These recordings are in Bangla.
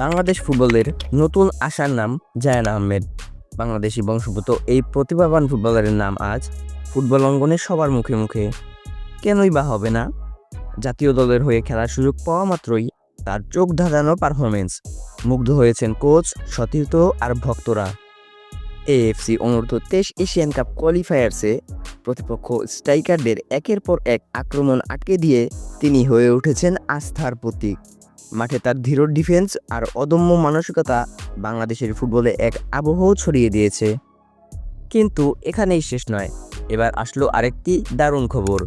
বাংলাদেশ ফুটবলের নতুন আশার নাম জায়ান আহমেদ। বাংলাদেশি বংশোদ্ভূত এই প্রতিভাবান ফুটবলারের নাম আজ ফুটবল অঙ্গনে সবার মুখে মুখে। কেনই বা হবে না? জাতীয় দলের হয়ে খেলার সুযোগ পাওয়া মাত্রই তার চোখ ধাঁধানো পারফরমেন্স মুগ্ধ হয়েছেন কোচ সতীর্থ আর ভক্তরা। এএফসি অনূর্ধ্ব তেইশ এশিয়ান কাপ কোয়ালিফায়ার্সে প্রতিপক্ষ স্ট্রাইকারদের একের পর এক আক্রমণ আটকে দিয়ে তিনি হয়ে উঠেছেন আস্থার প্রতীক। মাঠে তার ধীর ডিফেন্স আর অদম্য মানসিকতা বাংলাদেশের ফুটবলে এক আবহ ছড়িয়ে দিয়েছে। কিন্তু এখানেই শেষ নয়। এবার আসলো আরেকটি দারুণ খবর।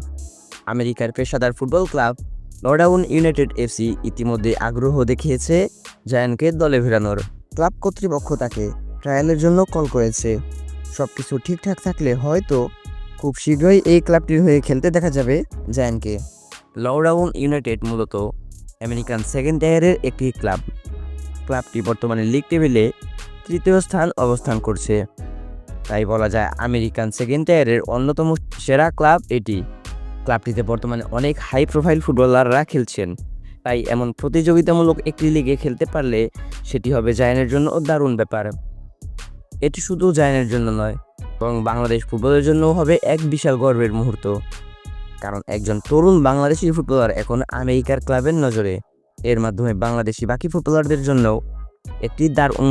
আমেরিকার পেশাদার football club Loudoun United FC ইতিমধ্যে আগ্রহ দেখিয়েছে জায়ানকে দলে ফেরানোর ক্লাব কর্তৃপক্ষ তাকে ট্রায়ালের জন্য কল করেছে। সব কিছু ঠিকঠাক থাকলে হয়তো খুব শীঘ্রই এই ক্লাবটির হয়ে খেলতে দেখা যাবে জায়ানকে লর্ডাউন ইউনাইটেড মূলত আমেরিকান সেকেন্ড টায়ারের একটি ক্লাব। ক্লাবটি বর্তমানে লিগ টেবিলে তৃতীয় স্থান অবস্থান করছে। তাই বলা যায় আমেরিকান সেকেন্ড টায়ারের অন্যতম সেরা ক্লাব এটি। ক্লাবটিতে বর্তমানে অনেক হাই প্রোফাইল ফুটবলাররা খেলছেন। তাই এমন প্রতিযোগিতামূলক একটি লিগে খেলতে পারলে সেটি হবে জায়নের জন্য দারুণ ব্যাপার। এটি শুধু জায়নের জন্য নয় এবং বাংলাদেশ ফুটবলের জন্যও হবে এক বিশাল গর্বের মুহূর্ত। কারণ একজন তরুণ বাংলাদেশি ফুটবলার এখন আমেরিকার ক্লাবের নজরে। এর মাধ্যমে বাংলাদেশি বাকি ফুটবলারদের জন্য একটি দারুণ